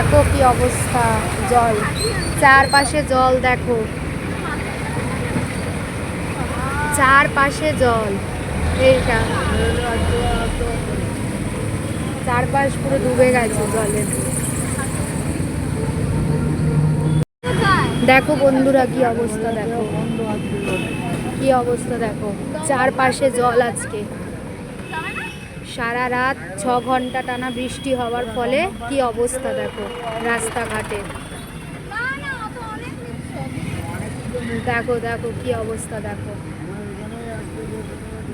অবস্থা, জল। চারপাশে জল দেখো। চারপাশে জল। এইটা। চারপাশ পুরো ডুবে গেছে জলে দেখো বন্ধুরা কি অবস্থা দেখো। কি অবস্থা দেখো। চারপাশে জল আজকে। সারা রাত ছ ঘণ্টা টানা বৃষ্টি হওয়ার ফলে কি অবস্থা দেখো, রাস্তাঘাটে? দেখো দেখো কি অবস্থা দেখো।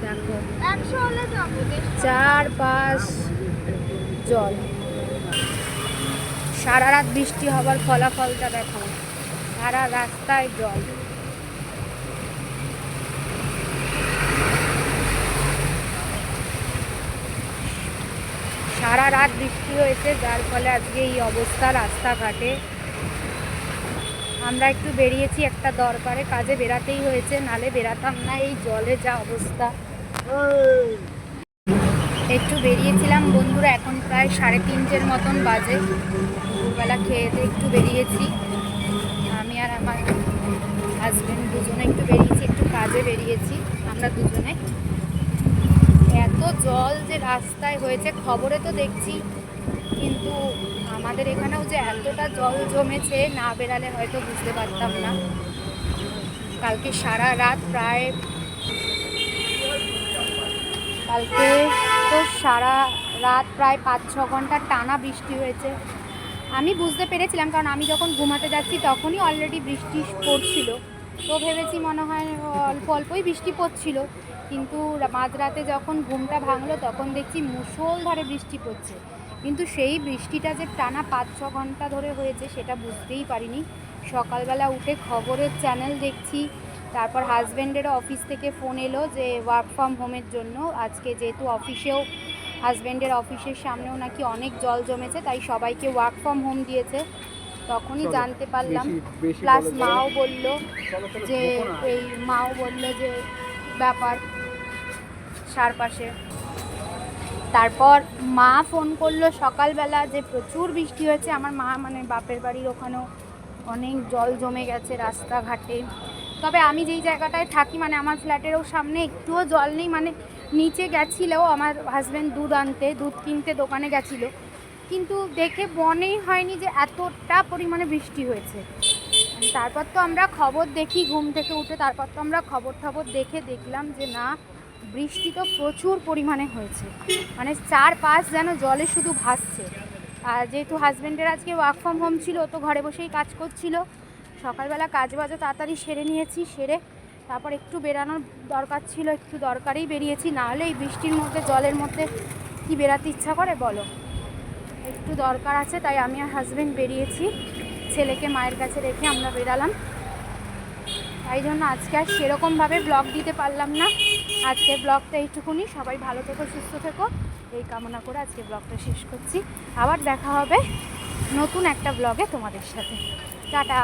দেখো চার পাশ জল। সারা রাত বৃষ্টি হওয়ার ফলাফলটা দেখো, সারা রাস্তায় জল। সারা রাত বৃষ্টি হয়েছে, যার ফলে আজকে এই অবস্থা রাস্তাঘাটে। আমরা একটু বেরিয়েছি একটা দরকারে কাজে বেরাতেই হয়েছে, নালে বেরাতাম না এই জলে যা অবস্থা। একটু বেরিয়েছিলাম বন্ধুরা, এখন প্রায় সাড়ে তিনটের মতন বাজে। দুপুরবেলা খেয়ে একটু বেরিয়েছি। আমি আর আমার হাজবেন্ড দুজনে একটু বেরিয়েছি, একটু কাজে বেরিয়েছি, আমরা দুজনে। এত জল যে রাস্তায় হয়েছে, খবরে তো দেখছি। কিন্তু আমাদের এখানেও যে এতটা জল জমেছে, না বেরালে হয়তো বুঝতে পারতাম না। কালকে সারা রাত প্রায় কালকে তো সারা রাত প্রায় পাঁচ ছ ঘণ্টা টানা বৃষ্টি হয়েছে। আমি বুঝতে পেরেছিলাম, কারণ আমি যখন ঘুমাতে যাচ্ছি তখনই অলরেডি বৃষ্টি পড়ছিল। তো ভেবেছি মনে হয় অল্প অল্পই বৃষ্টি পড়ছিল। কিন্তু মাঝরাতে যখন ঘুমটা ভাঙলো তখন দেখছি মুষলধারে বৃষ্টি পড়ছে। কিন্তু সেই বৃষ্টিটা যে টানা পাঁচ ছ ঘণ্টা ধরে হয়েছে সেটা বুঝতেই পারিনি। সকালবেলা উঠে খবরের চ্যানেল দেখছি তারপর হাজব্যান্ডেরও অফিস থেকে ফোন এলো যে ওয়ার্ক ফ্রম হোমের জন্য। আজকে যেহেতু অফিসেও হাজব্যান্ডের অফিসের সামনেও নাকি অনেক জল জমেছে তাই সবাইকে ওয়ার্ক ফ্রম হোম দিয়েছে। তখনই জানতে পারলাম। প্লাস মাও বলল যে এই মাও বলল যে ব্যাপার। চারপাশে। তারপর মা ফোন করল সকালবেলা যে প্রচুর বৃষ্টি হয়েছে। আমার মা মানে বাপের বাড়ির ওখানেও অনেক জল জমে গেছে রাস্তাঘাটে। তবে আমি যেই জায়গাটায় থাকি মানে আমার ফ্ল্যাটেরও সামনে একটুও জল নেই মানে নিচে গেছিল, আমার হাজব্যান্ড দুধ আনতে, দুধ কিনতে দোকানে গেছিল। কিন্তু দেখে মনেই হয়নি যে এতটা পরিমাণে বৃষ্টি হয়েছে। তারপর তো আমরা খবর দেখি, ঘুম থেকে উঠে তারপর তো আমরা খবর টবর দেখে দেখলাম যে না বৃষ্টি তো প্রচুর পরিমাণে হয়েছে। মানে চার পাঁচ যেন জলে শুধু ভাসছে। আর যেহেতু হাজব্যান্ডের আজকে ওয়ার্ক ফ্রম হোম ছিল, তো ঘরে বসেই কাজ করছিল। সকালবেলা কাজ বাজও তাড়াতাড়ি সেরে নিয়েছি, সেরে তারপর একটু বেরানোর দরকার ছিল, একটু দরকারেই বেরিয়েছি। নাহলে এই বৃষ্টির মধ্যে, জলের মধ্যে কি বেরাতে ইচ্ছা করে, বলো? একটু দরকার আছে, তাই আমি আর হাজব্যান্ড বেরিয়েছি। ছেলেকে মায়ের কাছে রেখে আমরা বেরালাম। তাই জন্য আজকে আর সেরকমভাবে ব্লগ দিতে পারলাম না। আজকে ব্লগটা এইটুকুনি। সবাই ভালো থেকো, সুস্থ থেকো। এই কামনা করে আজকে ব্লগটা শেষ করছি। আবার দেখা হবে নতুন একটা ব্লগে তোমাদের সাথে। টাটা।